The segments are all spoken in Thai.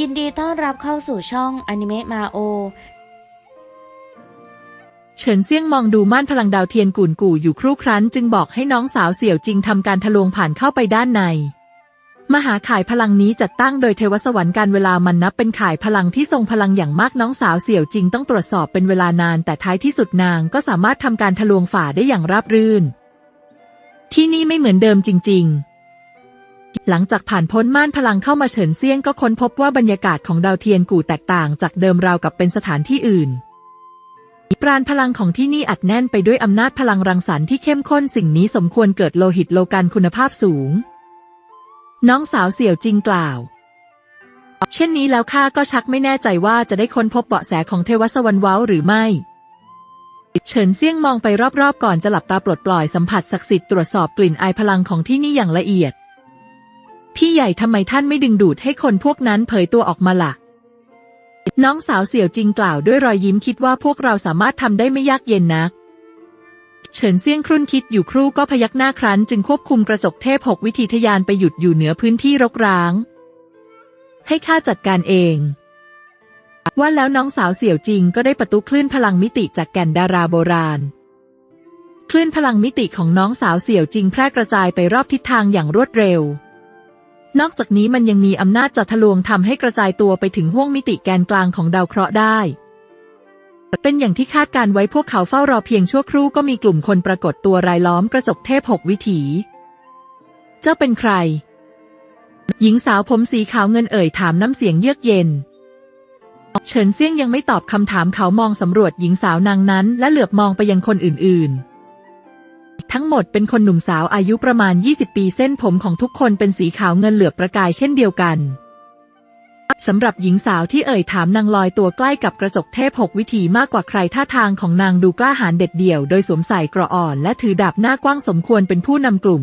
ยินดีต้อนรับเข้าสู่ช่องอนิเมะมาโอ เฉินเซี่ยงมองดูม่านพลังดาวเทียนกุ่นกู่อยู่ครู่ครั้น จึงบอกให้น้องสาวเสี่ยวจริงทำการทะลวงผ่านเข้าไปด้านใน มหาข่ายพลังนี้จัดตั้งโดยเทวสวรรค์การเวลามันนับเป็นข่ายพลังที่ทรงพลังอย่างมากน้องสาวเสี่ยวจริงต้องตรวจสอบเป็นเวลานาน แต่ท้ายที่สุดนางก็สามารถทำการทะลวงฝ่าได้อย่างราบรื่น ที่นี่ไม่เหมือนเดิมจริง ๆ หลังจากผ่านพ้นม่านพลังเข้ามาเฉินเซียงก็ค้นพบว่าบรรยากาศของดาวเทียนกู่แตกต่างจากเดิมราวกับเป็นสถานที่อื่น ปราณพลังของที่นี่อัดแน่นไปด้วยอำนาจพลังรังสรรค์ที่เข้มข้นสิ่งนี้สมควรเกิดโลหิตโลกันคุณภาพสูง น้องสาวเสี่ยวจริงกล่าว เช่นนี้แล้วข้าก็ชักไม่แน่ใจว่าจะได้ค้นพบเบาะแสของเทวสวรรค์ว้าหรือไม่เฉินเซี่ยงมองไปรอบๆ ก่อนจะหลับตาปลดปล่อยสัมผัสศักดิ์สิทธิ์ตรวจสอบกลิ่นอายพลังของที่นี่อย่างละเอียด พี่ใหญ่ทำไมท่านไม่ดึงดูดให้คนพวกนั้นเผยตัวออกมาล่ะ น้องสาวเสี่ยวจริงกล่าวด้วยรอยยิ้มคิดว่าพวกเราสามารถทำได้ไม่ยากเย็นนัก เฉินเซี่ยงครุ่นคิดอยู่ครู่ก็พยักหน้าครั้น จึงควบคุมกระจกเทพหกวิธีทะยานไปหยุดอยู่เหนือพื้นที่รกร้าง ให้ข้าจัดการเอง ว่าแล้วน้องสาวเสี่ยวจริงก็ได้ประตูคลื่นพลังมิติจากแก่นดาราโบราณคลื่นพลังมิติของน้องสาวเสี่ยวจริงแพร่กระจายไปรอบทิศทางอย่างรวดเร็ว นอกจากนี้มันยังมีอำนาจจัดทะลวงทำให้กระจายตัวไปถึงห้วงมิติแกนกลางของดาวเคราะห์ได้ เป็นอย่างที่คาดการไว้พวกเขาเฝ้ารอเพียงชั่วครู่ก็มีกลุ่มคนปรากฏตัวรายล้อมกระจกเทพหกวิถี เจ้าเป็นใคร หญิงสาวผมสีขาวเงินเอ่ยถามน้ำเสียงเยือกเย็น เฉินเซี่ยงยังไม่ตอบคำถามเขามองสำรวจหญิงสาวนางนั้น และเหลือบมองไปยังคนอื่นๆ ทั้งหมดเป็นคนหนุ่มสาวอายุประมาณ 20 ปีเส้นผมของทุกคนเป็นสีขาวเงินเหลือบประกายเช่นเดียวกันสำหรับหญิงสาวที่เอ่ยถามนางลอยตัวใกล้กับกระจกเทพหกวิถีมากกว่าใครท่าทางของนางดูกล้าหาญเด็ดเดี่ยวโดยสวมใส่กระอ่อนและถือดาบหน้ากว้างสมควรเป็นผู้นำกลุ่ม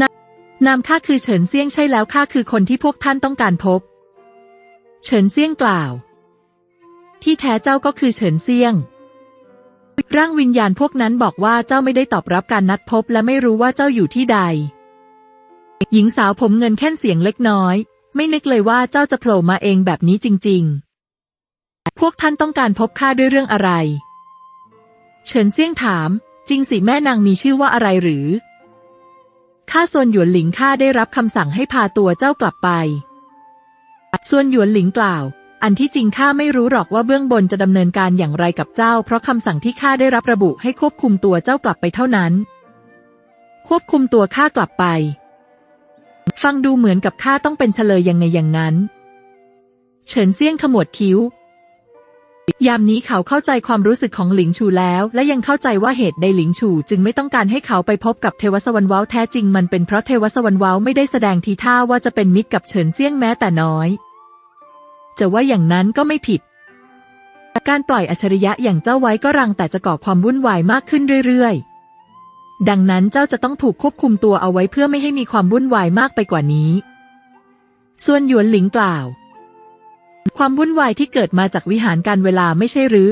นานามข้าคือเฉินเซี่ยงใช่แล้วข้าคือคนที่พวกท่านต้องการพบ เฉินเซี่ยงกล่าว ที่แท้เจ้าก็คือเฉินเซี่ยง ร่างวิญญาณพวกนั้นบอกว่าเจ้าไม่ได้ตอบรับการนัดพบและไม่รู้ว่าเจ้าอยู่ที่ใด หญิงสาวผมเงินแค่นเสียงเล็กน้อย ไม่นึกเลยว่าเจ้าจะโผล่มาเองแบบนี้จริง ๆ พวกท่านต้องการพบข้าด้วยเรื่องอะไร เฉินเซี่ยงถาม จริงสิแม่นางมีชื่อว่าอะไรหรือข้าส่วนหยวนหลิงข้าได้รับคำสั่งให้พาตัวเจ้ากลับไปส่วนหยวนหลิงกล่าว อันที่จริงข้าไม่รู้หรอกว่าเบื้องบนจะดำเนินการอย่างไรกับเจ้า เพราะคำสั่งที่ข้าได้รับระบุให้ควบคุมตัวเจ้ากลับไปเท่านั้น ควบคุมตัวข้ากลับไป ฟังดูเหมือนกับข้าต้องเป็นเฉลยยังไงอย่างนั้น เฉินเซี่ยงขมวดคิ้ว ยามนี้เขาเข้าใจความรู้สึกของหลิงชูแล้ว และยังเข้าใจว่าเหตุใดหลิงชูจึงไม่ต้องการให้เขาไปพบกับเทวสวรรค์ว้าแท้จริงมันเป็นเพราะเทวสวรรค์ว้าไม่ได้แสดงทีท่าว่าจะเป็นมิตรกับเฉินเซี่ยงแม้แต่น้อย จะว่าอย่างนั้นก็ไม่ผิด การปล่อยอัจฉริยะอย่างเจ้าไว้ก็รังแต่จะก่อความวุ่นวายมากขึ้นเรื่อยๆ ดังนั้นเจ้าจะต้องถูกควบคุมตัวเอาไว้เพื่อไม่ให้มีความวุ่นวายมากไปกว่านี้ส่วนหยวนหลิงกล่าว ความวุ่นวายที่เกิดมาจากวิหารการเวลาไม่ใช่หรือ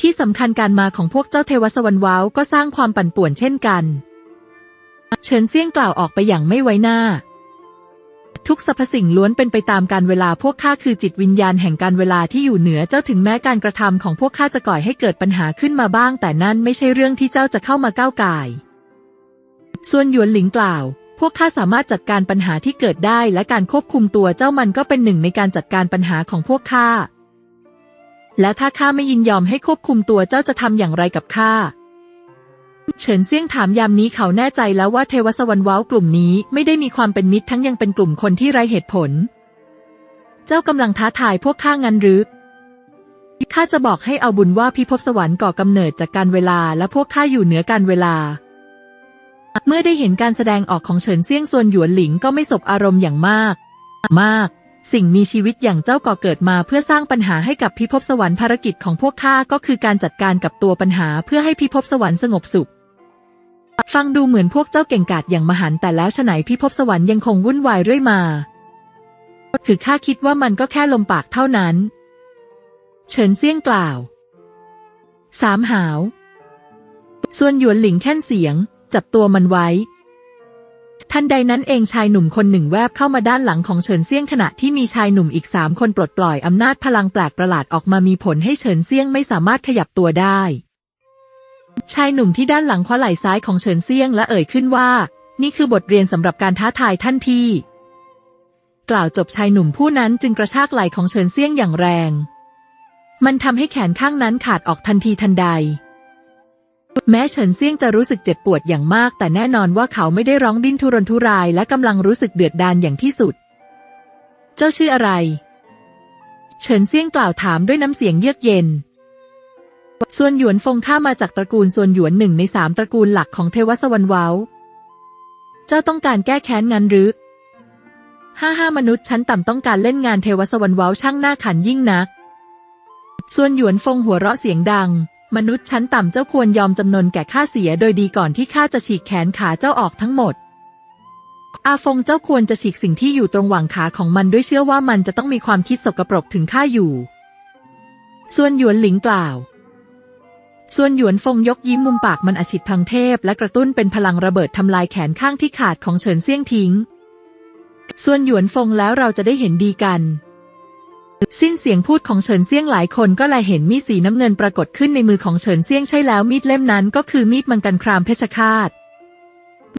ที่สำคัญการมาของพวกเจ้าเทวสวรรค์ว้าวก็สร้างความปั่นป่วนเช่นกัน เฉินเซี่ยงกล่าวออกไปอย่างไม่ไว้หน้า ทุกสรรพสิ่งล้วนเป็นไปตามการเวลาพวกข้าคือจิตวิญญาณแห่งการเวลาที่อยู่เหนือเจ้าถึงแม้การกระทำของพวกข้าจะก่อให้เกิดปัญหาขึ้นมาบ้าง แต่นั่นไม่ใช่เรื่องที่เจ้าจะเข้ามาก้าวไก่ส่วนหยวนหลิงกล่าว พวกข้าสามารถจัดการปัญหาที่เกิดได้ และการควบคุมตัวเจ้ามันก็เป็นหนึ่งในการจัดการปัญหาของพวกข้าและถ้าข้าไม่ยินยอมให้ควบคุมตัวเจ้าจะทำอย่างไรกับข้า เฉินเซี่ยงถามยามนี้เขาแน่ใจแล้วว่าเทวสวรรค์ว้าวกลุ่มนี้ไม่ได้มีความเป็นมิตรทั้งยังเป็นกลุ่มคนที่ไร้เหตุผล เจ้ากำลังท้าทายพวกข้างั้นหรือข้าจะบอกให้เอาบุญว่าพิภพสวรรค์ก่อกำเนิดจากการเวลาและพวกข้าอยู่เหนือการเวลา เมื่อได้เห็นการแสดงออกของเฉินเซี่ยงส่วนหยวนหลิงก็ไม่สบอารมณ์อย่างมาก มาก สิ่งมีชีวิตอย่างเจ้าก่อเกิดมาเพื่อสร้างปัญหาให้กับพิภพสวรรค์ภารกิจของพวกข้าก็คือการจัดการกับตัวปัญหาเพื่อให้พิภพสวรรค์สงบสุข ฟังดูเหมือนพวกเจ้าเก่งกาจอย่างมหันแต่แล้วฉไหนพิภพสวรรค์ยังคงวุ่นวายเรื่อยมาถือข้าคิดว่ามันก็แค่ลมปากเท่านั้น เฉินเซี่ยงกล่าว สามหาว ส่วนหยวนหลิงแค่นเสียง จับตัวมันไว้ ทันใดนั้นเองชายหนุ่มคนหนึ่งแวบเข้ามาด้านหลังของเฉินเซี่ยงขณะที่มีชายหนุ่มอีกสามคนปลดปล่อยอำนาจพลังแปลกประหลาดออกมามีผลให้เฉินเซี่ยงไม่สามารถขยับตัวได้ ชายหนุ่มที่ด้านหลังคว้าไหล่ซ้ายของเฉินเซี่ยงและเอ่ยขึ้นว่า นี่คือบทเรียนสำหรับการท้าทายท่านพี่ กล่าวจบชายหนุ่มผู้นั้นจึงกระชากไหล่ของเฉินเซี่ยงอย่างแรง มันทำให้แขนข้างนั้นขาดออกทันทีทันใด แม้เฉินเซี่ยงจะรู้สึกเจ็บปวดอย่างมาก แต่แน่นอนว่าเขาไม่ได้ร้องดิ้นทุรนทุรายและกำลังรู้สึกเดือดดาลอย่างที่สุด เจ้าชื่ออะไร เฉินเซี่ยงกล่าวถามด้วยน้ำเสียงเยือกเย็นส่วนหยวนฟงข้ามาจากตระกูลส่วนหยวนหนึ่งในสามตระกูลหลักของเทวสวรรค์เว้าเจ้าต้องการแก้แค้นงั้นหรือห้าห้ามนุษย์ชั้นต่ำต้องการเล่นงานเทวสวรรค์เว้าช่างหน้าขันยิ่งนัก ส่วนหยวนฟงหัวเราะเสียงดัง มนุษย์ชั้นต่ำเจ้าควรยอมจำนนแก่ข้าเสียโดยดีก่อนที่ข้าจะฉีกแขนขาเจ้าออกทั้งหมด อาฟงเจ้าควรจะฉีกสิ่งที่อยู่ตรงหว่างขาของมันด้วยเชื่อว่ามันจะต้องมีความคิดสกปรกถึงข้าอยู่ ส่วนหยวนหลิงกล่าว ส่วนหยวนฟงยกยิ้มมุมปากมันอฉิดพังเทพ และกระตุ้นเป็นพลังระเบิดทำลายแขนข้างที่ขาดของเฉินเซี่ยงทิ้ง ส่วนหยวนฟงแล้วเราจะได้เห็นดีกัน สิ้นเสียงพูดของเฉินเซี่ยงหลายคนก็แลเห็นมีดสีน้ำเงินปรากฏขึ้นในมือของเฉินเซี่ยงใช่แล้วมีดเล่มนั้นก็คือมีดมังกรครามเพชฌฆาต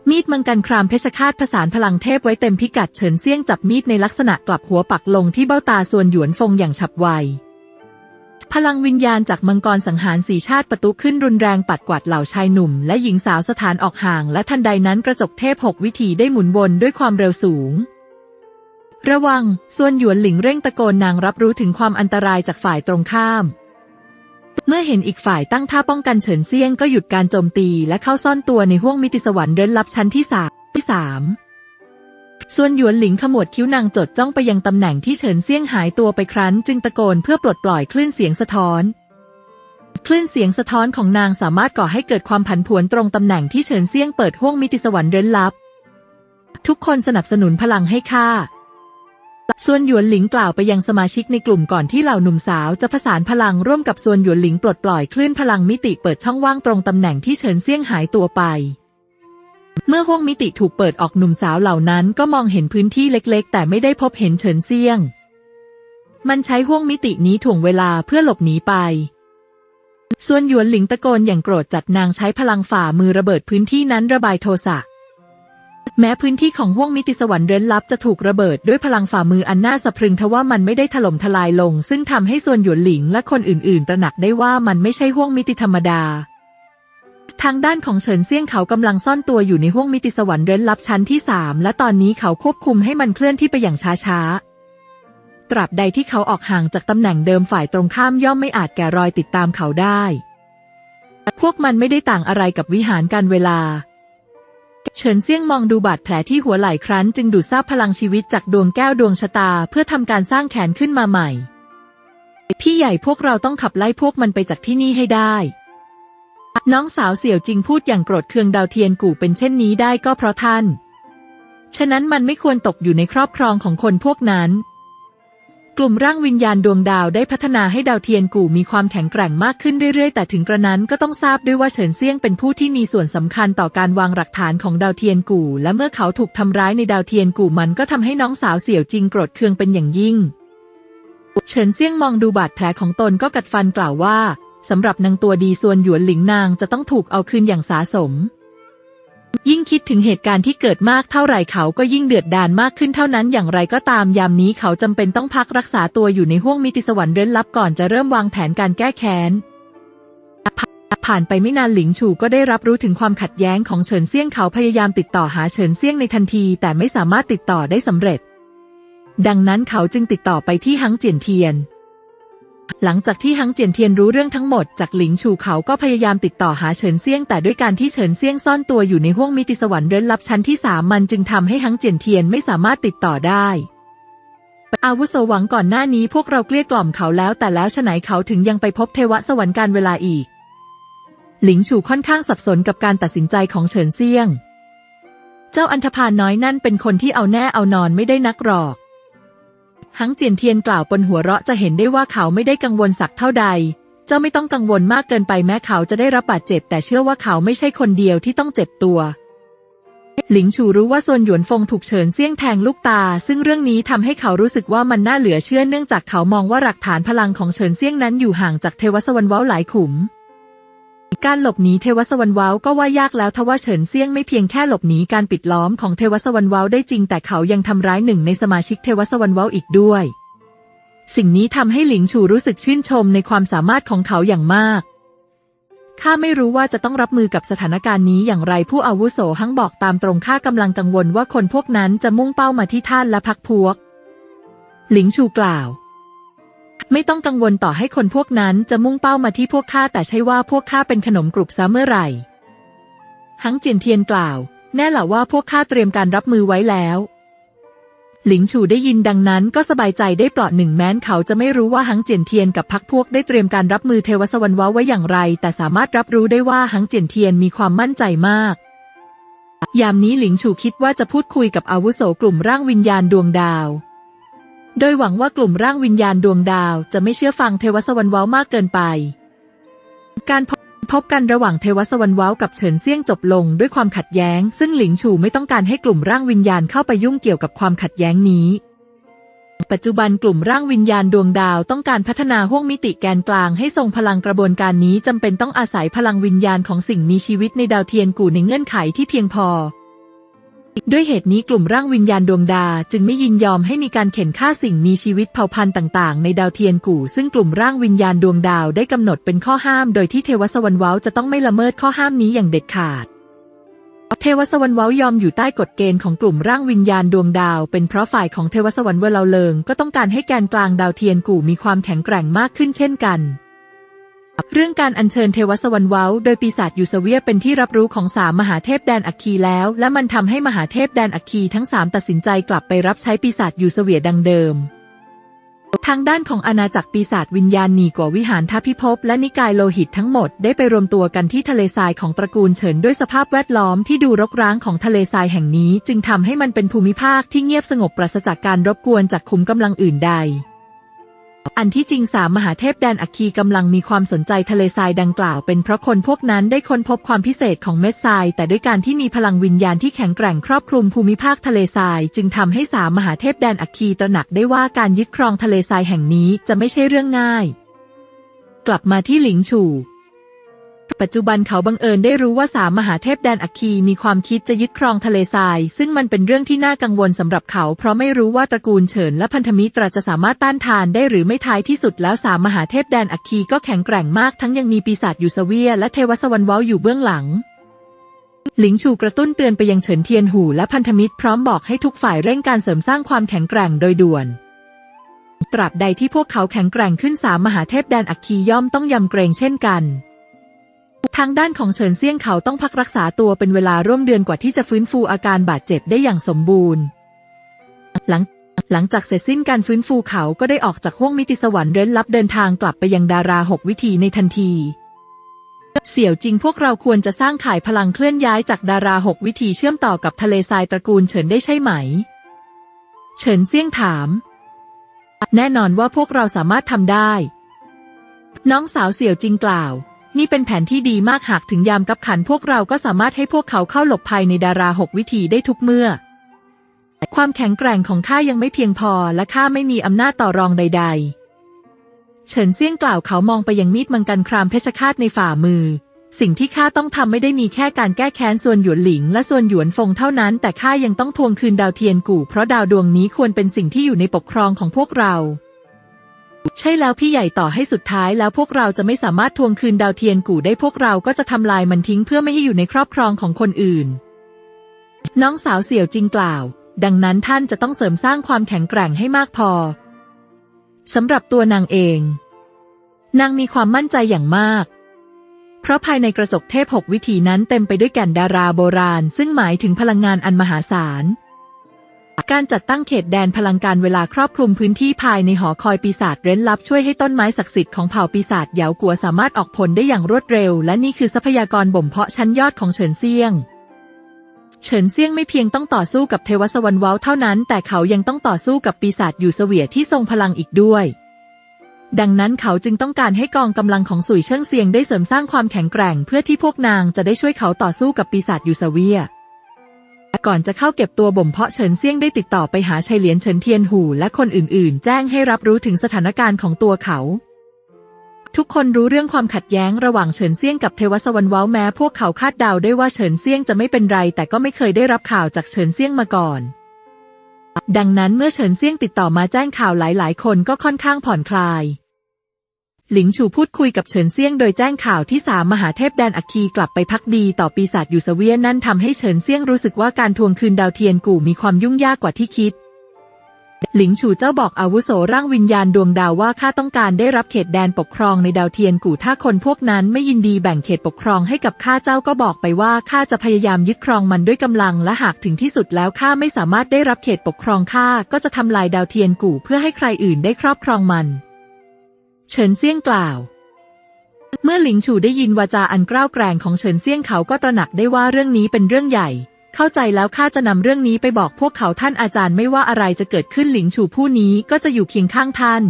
มีดมังกรครามเพชฌฆาตผสานพลังเทพไว้เต็มพิกัดเฉินเซี่ยงจับมีดในลักษณะกลับหัวปักลงที่เบ้าตาส่วนหยวนฟงอย่างฉับไว พลังวิญญาณจากมังกรสังหารสีชาติประตุขึ้นรุนแรงปัดกวาดเหล่าชายหนุ่ม และหญิงสาวสถานออกห่าง และทันใดนั้นกระจกเทพหกวิถีได้หมุนวนด้วยความเร็วสูง ระวัง ส่วนหยวนหลิงเร่งตะโกนนางรับรู้ถึงความอันตรายจากฝ่ายตรงข้าม เมื่อเห็นอีกฝ่ายตั้งท่าป้องกันเฉินเซียงก็หยุดการโจมตีและเข้าซ่อนตัวในห้วงมิติสวรรค์เร้นลับชั้นที่สามที่สามส่วนหยวนหลิงขมวดคิ้วนางจดจ้องไปยังตำแหน่งที่เฉินเซียงหายตัวไปครั้น จึงตะโกนเพื่อปลดปล่อยคลื่นเสียงสะท้อนคลื่นเสียงสะท้อนของนางสามารถก่อให้เกิดความผันผวนตรงตำแหน่งที่เฉินเซียงเปิดห้วงมิติสวรรค์เร้นลับ ทุกคนสนับสนุนพลังให้ข้า ส่วนหยวนหลิงกล่าวไปยังสมาชิกในกลุ่มก่อนที่เหล่าหนุ่มสาวจะผสานพลังร่วมกับส่วนหยวนหลิงปลดปล่อยคลื่นพลังมิติเปิดช่องว่างตรงตำแหน่งที่เฉินเซี่ยงหายตัวไป เมื่อห้วงมิติถูกเปิดออกหนุ่มสาวเหล่านั้นก็มองเห็นพื้นที่เล็กๆ แต่ไม่ได้พบเห็นเฉินเซี่ยง มันใช้ห้วงมิตินี้ถ่วงเวลาเพื่อหลบหนีไปส่วนหยวนหลิงตะโกนอย่างโกรธจัดนางใช้พลังฝ่ามือระเบิดพื้นที่นั้นระบายโทสะ แม้พื้นที่ของห้วงมิติสวรรค์เร้นลับจะถูกระเบิดด้วยพลังฝ่ามืออันน่าสะพรึงทว่ามันไม่ได้ถล่มทลายลง ซึ่งทำให้ส่วนหยวนหลิงและคนอื่น ๆ ตระหนักได้ว่ามันไม่ใช่ห้วงมิติธรรมดา ทางด้านของเฉินเซี่ยงเขากำลังซ่อนตัวอยู่ในห้วงมิติสวรรค์เร้นลับชั้นที่สามและตอนนี้เขาควบคุมให้มันเคลื่อนที่ไปอย่างช้าๆ ตราบใดที่เขาออกห่างจากตำแหน่งเดิมฝ่ายตรงข้ามย่อมไม่อาจแก่รอยติดตามเขาได้ พวกมันไม่ได้ต่างอะไรกับวิหารการเวลา เฉินเซี่ยงมองดูบาดแผลที่หัวไหล่ครั้น จึงดูดซาบพลังชีวิตจากดวงแก้วดวงชะตา เพื่อทำการสร้างแขนขึ้นมาใหม่ พี่ใหญ่พวกเราต้องขับไล่พวกมันไปจากที่นี่ให้ได้ น้องสาวเสี่ยวจิงพูดอย่างโกรธเคืองดาวเทียนกู่เป็นเช่นนี้ได้ก็เพราะท่าน ฉะนั้นมันไม่ควรตกอยู่ในครอบครองของคนพวกนั้น กลุ่มร่างวิญญาณดวงดาวได้พัฒนาให้ดาวเทียนกู่มีความแข็งแกร่งมากขึ้นเรื่อยๆ แต่ถึงกระนั้นก็ต้องทราบด้วยว่าเฉินเซียงเป็นผู้ที่มีส่วนสำคัญต่อการวางหลักฐานของดาวเทียนกู่ และเมื่อเขาถูกทำร้ายในดาวเทียนกู่มันก็ทำให้น้องสาวเสี่ยวจิงโกรธเคืองเป็นอย่างยิ่ง เฉินเซียงมองดูบาดแผลของตนก็กัดฟันกล่าวว่าสำหรับนางตัวดีส่วนหยวนหลิงนางจะต้องถูกเอาคืนอย่างสาสม ยิ่งคิดถึงเหตุการณ์ที่เกิดมากเท่าไหร่เขาก็ยิ่งเดือดดาลมากขึ้นเท่านั้นอย่างไรก็ตามยามนี้เขาจำเป็นต้องพักรักษาตัวอยู่ในห้วงมิติสวรรค์เร้นลับก่อนจะเริ่มวางแผนการแก้แค้นผ่านไปไม่นานหลิงฉูก็ได้รับรู้ถึงความขัดแย้งของเฉินเซี่ยงเขาพยายามติดต่อหาเฉินเซี่ยงในทันที แต่ไม่สามารถติดต่อได้สำเร็จ ดังนั้นเขาจึงติดต่อไปที่ฮังเจียนเทียน หลังจากที่ฮังเจียนเทียนรู้เรื่องทั้งหมดจากหลิงฉูเขาก็พยายามติดต่อหาเฉินเซี่ยง แต่ด้วยการที่เฉินเซี่ยงซ่อนตัวอยู่ในห้วงมิติสวรรค์เร้นลับชั้นที่สามมันจึงทำให้ฮังเจียนเทียนไม่สามารถติดต่อได้ อาวุโสหวังก่อนหน้านี้พวกเราเกลี้ยกล่อมเขาแล้ว แต่แล้วฉไหนเขาถึงยังไปพบเทวสวรรค์การเวลาอีก หลิงฉูค่อนข้างสับสนกับการตัดสินใจของเฉินเซี่ยง เจ้าอันธพาลน้อยนั่นเป็นคนที่เอาแน่เอานอนไม่ได้นักหรอก หังเจียนเทียนกล่าวบนหัวเราะจะเห็นได้ว่าเขาไม่ได้กังวลสักเท่าใด เจ้าไม่ต้องกังวลมากเกินไปแม้เขาจะได้รับบาดเจ็บ แต่เชื่อว่าเขาไม่ใช่คนเดียวที่ต้องเจ็บตัว หลิงชูรู้ว่าซวนหยวนฟงถูกเฉินเซี่ยงแทงลูกตา ซึ่งเรื่องนี้ทำให้เขารู้สึกว่ามันน่าเหลือเชื่อเนื่องจากเขามองว่าหลักฐานพลังของเฉินเซี่ยงนั้นอยู่ห่างจากเทวสวรรค์ว้าหลายขุม การหลบหนีเทวสวรรค์ว้าก็ว่ายากแล้วทว่าเฉินเซี่ยงไม่เพียงแค่หลบหนีการปิดล้อมของเทวสวรรค์ว้าได้จริง แต่เขายังทำร้ายหนึ่งในสมาชิกเทวสวรรค์ว้าอีกด้วย สิ่งนี้ทำให้หลิงชูรู้สึกชื่นชมในความสามารถของเขาอย่างมากข้าไม่รู้ว่าจะต้องรับมือกับสถานการณ์นี้อย่างไรผู้อาวุโสหังบอกตามตรงข้ากำลังกังวลว่าคนพวกนั้นจะมุ่งเป้ามาที่ท่านและพักพวก หลิงชูกล่าว ไม่ต้องกังวลต่อให้คนพวกนั้นจะมุ่งเป้ามาที่พวกข้าแต่ใช่ว่าพวกข้าเป็นขนมกรุบซะเมื่อไหร่หังเจียนเทียนกล่าว แน่หละว่าพวกข้าเตรียมการรับมือไว้แล้ว หลิงฉูได้ยินดังนั้นก็สบายใจได้เปลาะหนึ่งแม้นเขาจะไม่รู้ว่าหังเจียนเทียนกับพักพวกได้เตรียมการรับมือเทวสวรรค์ไว้อย่างไร แต่สามารถรับรู้ได้ว่าหังเจียนเทียนมีความมั่นใจมาก ยามนี้หลิงฉูคิดว่าจะพูดคุยกับอาวุโสกลุ่มร่างวิญญาณดวงดาว โดยหวังว่ากลุ่มร่างวิญญาณดวงดาวจะไม่เชื่อฟังเทวสวรรค์ว้ามากเกินไป การพบพบกันระหว่างเทวสวรรค์ว้าวกับเฉินเซี่ยงจบลงด้วยความขัดแย้ง ซึ่งหลิงฉูไม่ต้องการให้กลุ่มร่างวิญญาณเข้าไปยุ่งเกี่ยวกับความขัดแย้งนี้ ปัจจุบันกลุ่มร่างวิญญาณดวงดาวต้องการพัฒนาห้วงมิติแกนกลางให้ทรงพลังกระบวนการนี้จำเป็นต้องอาศัยพลังวิญญาณของสิ่งมีชีวิตในดาวเทียนกู่ในเงื่อนไขที่เพียงพอ ด้วยเหตุนี้กลุ่มร่างวิญญาณดวงดาจึงไม่ยินยอมให้มีการเข็นฆ่าสิ่งมีชีวิตเผ่าพันธุ์ต่างๆ ในดาวเทียนกู่ ซึ่งกลุ่มร่างวิญญาณดวงดาวได้กำหนดเป็นข้อห้าม โดยที่เทวสวรรค์ว้าจะต้องไม่ละเมิดข้อห้ามนี้อย่างเด็ดขาด เทวสวรรค์ว้ายอมอยู่ใต้กฎเกณฑ์ของกลุ่มร่างวิญญาณดวงดาว เป็นเพราะฝ่ายของเทวสวรรค์เวลาเลิงก็ต้องการให้แกนกลางดาวเทียนกู่มีความแข็งแกร่งมากขึ้นเช่นกัน เรื่องการอัญเชิญเทวสวรรค์เว้าโดยปีศาจยูเซเวียเป็นที่รับรู้ของสามมหาเทพแดนอัคคีแล้ว และมันทำให้มหาเทพแดนอัคคีทั้งสามตัดสินใจกลับไปรับใช้ปีศาจยูเซเวียดังเดิม ทางด้านของอาณาจักรปีศาจวิญญาณหนีกว่าวิหารทัพพิภพและนิกายโลหิตทั้งหมดได้ไปรวมตัวกันที่ทะเลทรายของตระกูลเฉินด้วยสภาพแวดล้อมที่ดูรกร้างของทะเลทรายแห่งนี้ จึงทำให้มันเป็นภูมิภาคที่เงียบสงบปราศจากการรบกวนจากขุมกำลังอื่นใด อันที่จริงสามมหาเทพแดนอัคคีกำลังมีความสนใจทะเลทรายดังกล่าวเป็นเพราะคนพวกนั้นได้ค้นพบความพิเศษของเม็ดทราย แต่ด้วยการที่มีพลังวิญญาณที่แข็งแกร่งครอบคลุมภูมิภาคทะเลทราย จึงทำให้สามมหาเทพแดนอัคคีตระหนักได้ว่าการยึดครองทะเลทรายแห่งนี้จะไม่ใช่เรื่องง่าย กลับมาที่หลิงฉู ปัจจุบันเขาบังเอิญได้รู้ว่าสามมหาเทพแดนอัคคีมีความคิดจะยึดครองทะเลทราย ซึ่งมันเป็นเรื่องที่น่ากังวลสำหรับเขา เพราะไม่รู้ว่าตระกูลเฉินและพันธมิตรจะสามารถต้านทานได้หรือไม่ท้ายที่สุดแล้วสามมหาเทพแดนอัคคีก็แข็งแกร่งมากทั้งยังมีปีศาจยูเซเวีย และเทวสวรรค์ว้าอยู่เบื้องหลังหลิงชูกระตุ้นเตือนไปยังเฉินเทียนหูและพันธมิตรพร้อมบอกให้ทุกฝ่ายเร่งการเสริมสร้างความแข็งแกร่งโดยด่วน ตราบใดที่พวกเขาแข็งแกร่งขึ้นสามมหาเทพแดนอัคคีย่อมต้องยำเกรงเช่นกัน ทางด้านของเฉินเซี่ยงเขาต้องพักรักษาตัวเป็นเวลาร่วมเดือนกว่าที่จะฟื้นฟูอาการบาดเจ็บได้อย่างสมบูรณ์ หลังหลังจากเสร็จสิ้นการฟื้นฟูเขาก็ได้ออกจากห้วงมิติสวรรค์เร้นลับเดินทางกลับไปยังดาราหกวิธีในทันที เสี่ยวจริงพวกเราควรจะสร้างข่ายพลังเคลื่อนย้ายจากดาราหกวิธีเชื่อมต่อกับทะเลทรายตระกูลเฉินได้ใช่ไหม เฉินเซี่ยงถาม แน่นอนว่าพวกเราสามารถทำได้ น้องสาวเสี่ยวจริงกล่าว นี่เป็นแผนที่ดีมากหากถึงยามกับขันพวกเราก็สามารถให้พวกเขาเข้าหลบภัยในดาราหกวิธีได้ทุกเมื่อ ความแข็งแกร่งของข้ายังไม่เพียงพอและข้าไม่มีอำนาจต่อรองใด ๆ เฉินเซี่ยงกล่าวเขามองไปยังมีดมังกรครามเพชฌฆาตในฝ่ามือ สิ่งที่ข้าต้องทำไม่ได้มีแค่การแก้แค้นส่วนหยวนหลิง และส่วนหยวนฟงเท่านั้น แต่ข้ายังต้องทวงคืนดาวเทียนกู่เพราะดาวดวงนี้ควรเป็นสิ่งที่อยู่ในปกครองของพวกเรา ใช่แล้วพี่ใหญ่ต่อให้สุดท้ายแล้วพวกเราจะไม่สามารถทวงคืนดาวเทียนกู่ได้พวกเราก็จะทำลายมันทิ้งเพื่อไม่ให้อยู่ในครอบครองของคนอื่น น้องสาวเสี่ยวจริงกล่าว ดังนั้นท่านจะต้องเสริมสร้างความแข็งแกร่งให้มากพอสำหรับตัวนางเอง นางมีความมั่นใจอย่างมาก เพราะภายในกระจกเทพหกวิถีนั้นเต็มไปด้วยแก่นดาราโบราณ ซึ่งหมายถึงพลังงานอันมหาศาล การจัดตั้งเขตแดนพลังการเวลาครอบคลุมพื้นที่ภายในหอคอยปีศาจเร้นลับช่วยให้ต้นไม้ศักดิ์สิทธิ์ของเผ่าปีศาจเหยากัวสามารถออกผลได้อย่างรวดเร็ว และนี่คือทรัพยากรบ่มเพาะชั้นยอดของเฉินเซียง เฉินเซียงไม่เพียงต้องต่อสู้กับเทวสวรรค์เว้าเท่านั้น แต่เขายังต้องต่อสู้กับปีศาจอยู่เสวียที่ทรงพลังอีกด้วยดังนั้นเขาจึงต้องการให้กองกำลังของสุยเชิงเซียงได้เสริมสร้างความแข็งแกร่ง เพื่อที่พวกนางจะได้ช่วยเขาต่อสู้กับปีศาจยูเสเวีย ก่อนจะเข้าเก็บตัวบ่มเพาะเฉินเซี่ยงได้ติดต่อไปหาชัยเหลียนเฉินเทียนหูและคนอื่นๆ แจ้งให้รับรู้ถึงสถานการณ์ของตัวเขา ทุกคนรู้เรื่องความขัดแย้งระหว่างเฉินเซี่ยงกับเทวสวรรค์ว้าแม้ พวกเขาคาดเดาได้ว่าเฉินเซี่ยงจะไม่เป็นไร แต่ก็ไม่เคยได้รับข่าวจากเฉินเซี่ยงมาก่อน ดังนั้นเมื่อเฉินเซี่ยงติดต่อมาแจ้งข่าวหลายๆ คนก็ค่อนข้างผ่อนคลาย หลิงชูพูดคุยกับเฉินเซี่ยงโดยแจ้งข่าวที่สามมหาเทพแดนอัคคีกลับไปพักดีต่อปีศาจยูสเวียนนั่นทำให้เฉินเซี่ยงรู้สึกว่าการทวงคืนดาวเทียนกู่มีความยุ่งยากกว่าที่คิด หลิงฉูเจ้าบอกอาวุโสร่างวิญญาณดวงดาวว่าข้าต้องการได้รับเขตแดนปกครองในดาวเทียนกู่ถ้าคนพวกนั้นไม่ยินดีแบ่งเขตปกครองให้กับข้าเจ้าก็บอกไปว่าข้าจะพยายามยึดครองมันด้วยกำลังและหากถึงที่สุดแล้วข้าไม่สามารถได้รับเขตปกครองข้าก็จะทำลายดาวเทียนกู่เพื่อให้ใครอื่นได้ครอบครองมัน เฉินเซี่ยงกล่าว เมื่อหลิงฉูได้ยินวาจาอันกล้าวแกร่งของเฉินเซี่ยงเขาก็ตระหนักได้ว่าเรื่องนี้เป็นเรื่องใหญ่ เข้าใจแล้วข้าจะนำเรื่องนี้ไปบอกพวกเขาท่านอาจารย์ไม่ว่าอะไรจะเกิดขึ้นหลิงฉูผู้นี้ก็จะอยู่เคียงข้างท่าน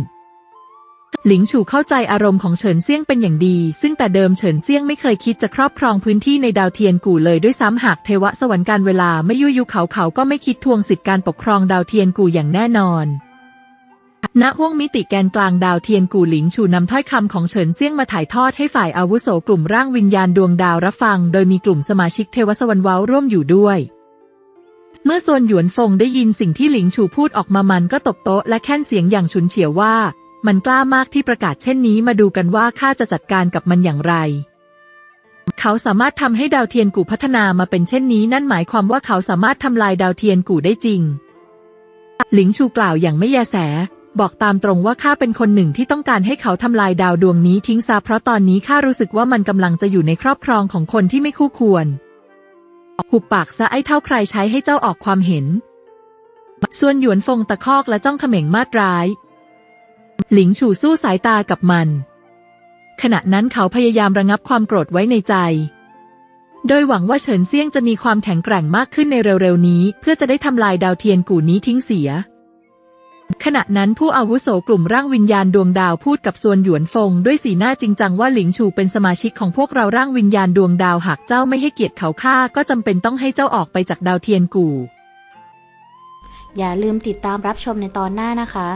หลิงฉูเข้าใจอารมณ์ของเฉินเซี่ยงเป็นอย่างดี ซึ่งแต่เดิมเฉินเซี่ยงไม่เคยคิดจะครอบครองพื้นที่ในดาวเทียนกู่เลยด้วยซ้ำหากเทวสวรรค์การเวลาไม่ยุยุเขาเขาก็ไม่คิดทวงสิทธิการปกครองดาวเทียนกู่อย่างแน่นอน ณห้วงมิติแกนกลางดาวเทียนกู่หลิงชูนำถ้อยคำของเฉินเซี่ยงมาถ่ายทอดให้ฝ่ายอาวุโสกลุ่มร่างวิญญาณดวงดาวรับฟัง โดยมีกลุ่มสมาชิกเทวสวรรค์ว้าร่วมอยู่ด้วย เมื่อซวนหยวนฟงได้ยินสิ่งที่หลิงชูพูดออกมามันก็ตบโต๊ะและแค่นเสียงอย่างฉุนเฉียวว่า มันกล้ามากที่ประกาศเช่นนี้มาดูกันว่าข้าจะจัดการกับมันอย่างไรเขาสามารถทำให้ดาวเทียนกู่พัฒนามาเป็นเช่นนี้ นั่นหมายความว่าเขาสามารถทำลายดาวเทียนกู่ได้จริง หลิงชูกล่าวอย่างไม่แยแส บอกตามตรงว่าข้าเป็นคนหนึ่งที่ต้องการให้เขาทำลายดาวดวงนี้ทิ้งซะเพราะตอนนี้ข้ารู้สึกว่ามันกำลังจะอยู่ในครอบครองของคนที่ไม่คู่ควร หุบปากซะไอ้เท่าใครใช้ให้เจ้าออกความเห็น ส่วนหยวนฟงตะคอกและจ้องเขม่งมาดร้าย หลิงฉูสู้สายตากับมัน ขณะนั้นเขาพยายามระงับความโกรธไว้ในใจ โดยหวังว่าเฉินเซียงจะมีความแข็งแกร่งมากขึ้นในเร็วๆนี้ เพื่อจะได้ทำลายดาวเทียนกู่นี้ทิ้งเสีย ขณะนั้นผู้อาวุโสกลุ่มร่างวิญญาณดวงดาวพูดกับส่วนหยวนฟง ด้วยสีหน้าจริงจังว่าหลิงชูเป็นสมาชิกของพวกเราร่างวิญญาณดวงดาวหากเจ้าไม่ให้เกียรติเขาข้าก็จำเป็นต้องให้เจ้าออกไปจากดาวเทียนกู่อย่าลืมติดตามรับชมในตอนหน้านะคะ